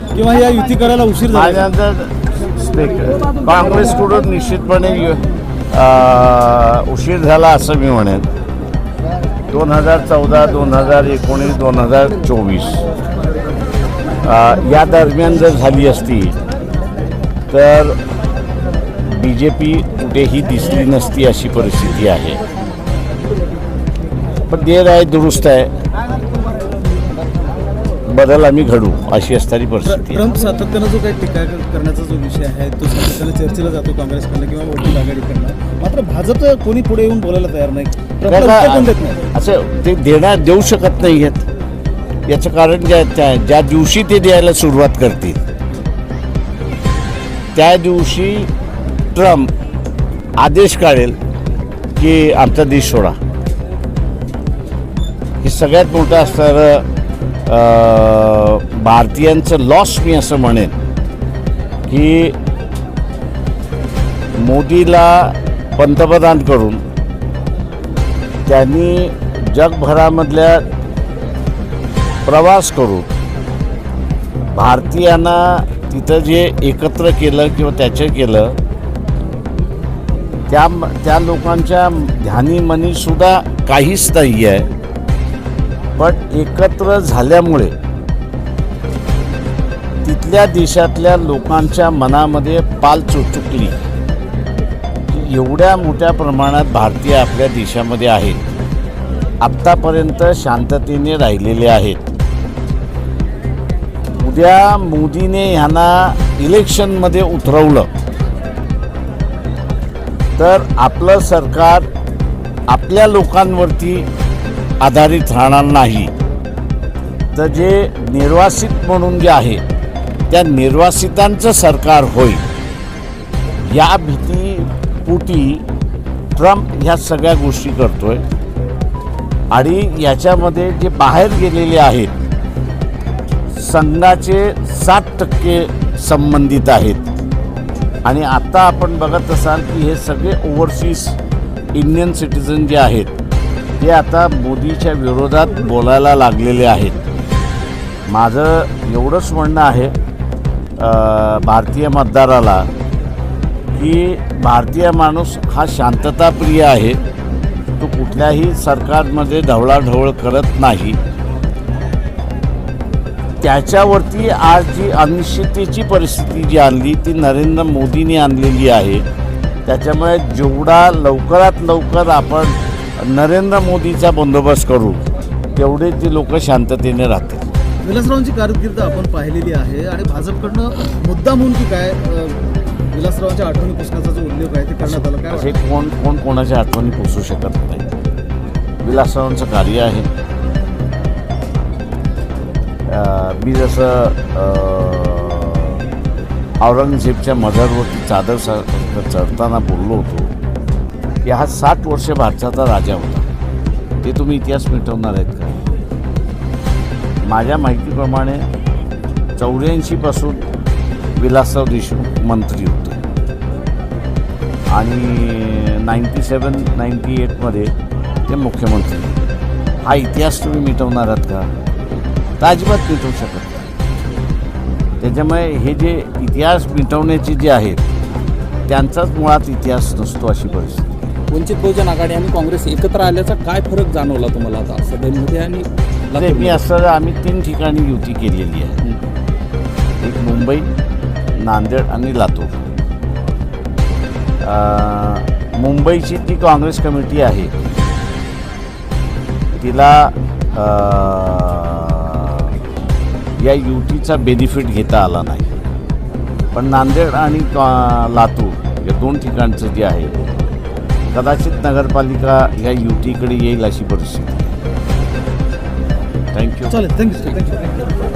किंवा या युती करायला उशीर झाला. माझ्यानंतर काँग्रेसकडून निश्चितपणे अं, उशीर झाला असं मी म्हणेन. दोन हजार चौदा दोन हजार एकोणीस दोन हजार चोवीस. या दरम्यान जर झाली असती तर बी जे पी कुठेही दिसली नसती अशी परिस्थिती आहे. पण देर आहे दुरुस्त आहे. बदल आम्ही घडू अशी असणारी परिस्थिती ट्रम्प सातत्यानं जो काही टीका करण्याचा जो विषय आहे तो सातत्यानं चर्चेला जातो काँग्रेसकडनं किंवा वडील आघाडीकडनं. मात्र भाजप कोणी पुढे येऊन बोलायला तयार नाही? असं ते देणार देऊ शकत नाही आहेत. याचं कारण ज्या त्या ज्या दिवशी ते द्यायला सुरुवात करतील त्या दिवशी ट्रम्प आदेश काढेल की आमचा देश सोडा. हे सगळ्यात मोठं असणारं भारतीयांचं लॉस मी असं म्हणेन की मोदीला पंतप्रधान करून त्यांनी जगभरामधल्या प्रवास करून भारतीयांना तिथं जे एकत्र केलं किंवा त्याचं केलं त्या त्या लोकांच्या ध्यानी मनीसुद्धा काहीच नाही आहे पण एकत्र झाल्यामुळे तिथल्या देशातल्या लोकांच्या मनामध्ये पाल चुचुकली. एवढ्या मोठ्या प्रमाणात भारतीय आपल्या देशामध्ये आहेत. आत्तापर्यंत शांततेने राहिलेले आहेत. उद्या मोदीने ह्यांना इलेक्शनमध्ये उतरवलं. तर आपलं सरकार आपल्या लोकांवरती आधारित राहणार नाही. तर जे निर्वासित म्हणून जे आहे त्या निर्वासितांचं सरकार होईल. या भीतीपुटी ट्रम्प ह्या सगळ्या गोष्टी करतोय. आणि याच्यामध्ये जे बाहेर गेलेले आहेत संघाचे सात टक्के संबंधित आहेत. आणि आता आपण बघत असाल की हे सगळे ओव्हरसीज इंडियन सिटिझन जे आहेत ते आता मोदीच्या विरोधात बोलायला लागलेले आहेत. माझं एवढंच म्हणणं आहे भारतीय मतदाराला की भारतीय माणूस हा शांतताप्रिय आहे. तो कुठल्याही सरकारमध्ये ढवळाढवळ करत नाही. त्याच्यावरती आज जी अनिश्चिततेची परिस्थिती जी आणली ती नरेंद्र मोदींनी आणलेली आहे त्याच्यामुळे जेवढा लवकरात लवकर आपण नरेंद्र मोदीचा बंदोबस्त करू तेवढे ती लोक शांततेने राहतील. विलासरावांची कारकीर्द आपण पाहिलेली आहे आणि भाजपकडनं मुद्दा म्हणून की काय विलासरावांच्या आठवणी पुस्तकाचा जो उल्लेख आहे ते करण्यात आला काय? कोण कोण कोणाच्या आठवणी पोचू शकत नाही. विलासरावांचं कार्य आहे. मी जसं औरंगजेबच्या मदरवरती चादर स- चढताना बोललो होतो की हा साठ वर्ष भारताचा राजा होता. ते तुम्ही इतिहास मिटवणार आहेत का? माझ्या माहितीप्रमाणे चौऱ्याऐंशीपासून विलासराव देशमुख मंत्री होते. आणि नाईन्टी सेवन नाईन्टी एटमध्ये ते मुख्यमंत्री. हा इतिहास तुम्ही मिटवणार आहात का? अजिबात मिटवू शकत नाही. त्याच्यामुळे हे जे इतिहास मिटवण्याचे जे आहेत त्यांचाच मुळात इतिहास नसतो अशी परिस्थिती. वंचित बहुजन आघाडी आणि काँग्रेस एकत्र आल्याचा काय फरक जाणवला तुम्हाला आता? सभेमध्ये आणि मी असं आम्ही तीन ठिकाणी युती केलेली आहे. एक मुंबई नांदेड आणि लातूर. मुंबईची जी काँग्रेस कमिटी आहे तिला या युतीचा बेनिफिट घेता आला नाही. पण नांदेड आणि लातूर या दोन ठिकाणचं जे आहे कदाचित नगरपालिका या युतीकडे येईल अशी परिस्थिती. थँक्यू चालेल. Thank you thank you